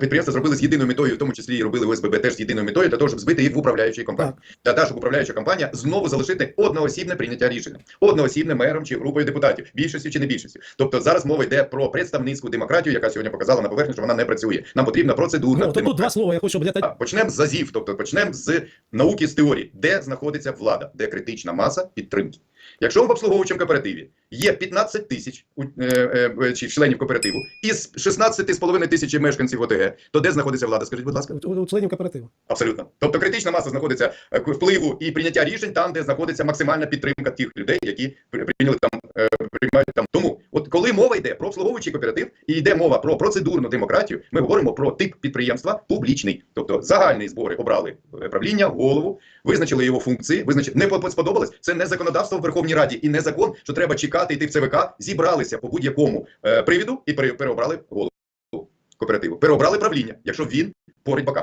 підприємства зробили з єдиною метою, в тому числі і робили ОСББ теж з єдиною метою для того, щоб збити їх в управляючій компанії. Для того, щоб управляюча компанія знову залишити одноосібне прийняття рішення, одноосібне мером чи групою депутатів, більшістю чи не більшістю. Тобто зараз мова йде про представницьку демократію, яка сьогодні показала на поверхні, що вона не працює. Нам потрібна процедурна Ну, тут два слова, я хочу, щоб Почнемо з АЗІВ, тобто почнемо з науки з теорії, де знаходиться влада, де критична маса підтримки. Якщо в обслуговуючому кооперативі є 15 тисяч е, е, чи членів кооперативу із 16,5 тисячі мешканців ОТГ, то де знаходиться влада? Скажіть, будь ласка, у, у членів кооперативу. абсолютно. Тобто критична маса знаходиться е, впливу і прийняття рішень там, де знаходиться максимальна підтримка тих людей, які при- прийняли там е, приймають там. Тому, коли мова йде про обслуговуючий кооператив і йде мова про процедурну демократію, ми говоримо про тип підприємства публічний, тобто загальні збори обрали е, правління, голову, визначили його функції, визначили не по- сподобалось. Це не законодавство в Верховній Раді і не закон, що треба чекати йти в ЦВК. Зібралися по будь-якому е, привіду і пере- переобрали голову кооперативу. Переобрали правління, якщо він порить бока.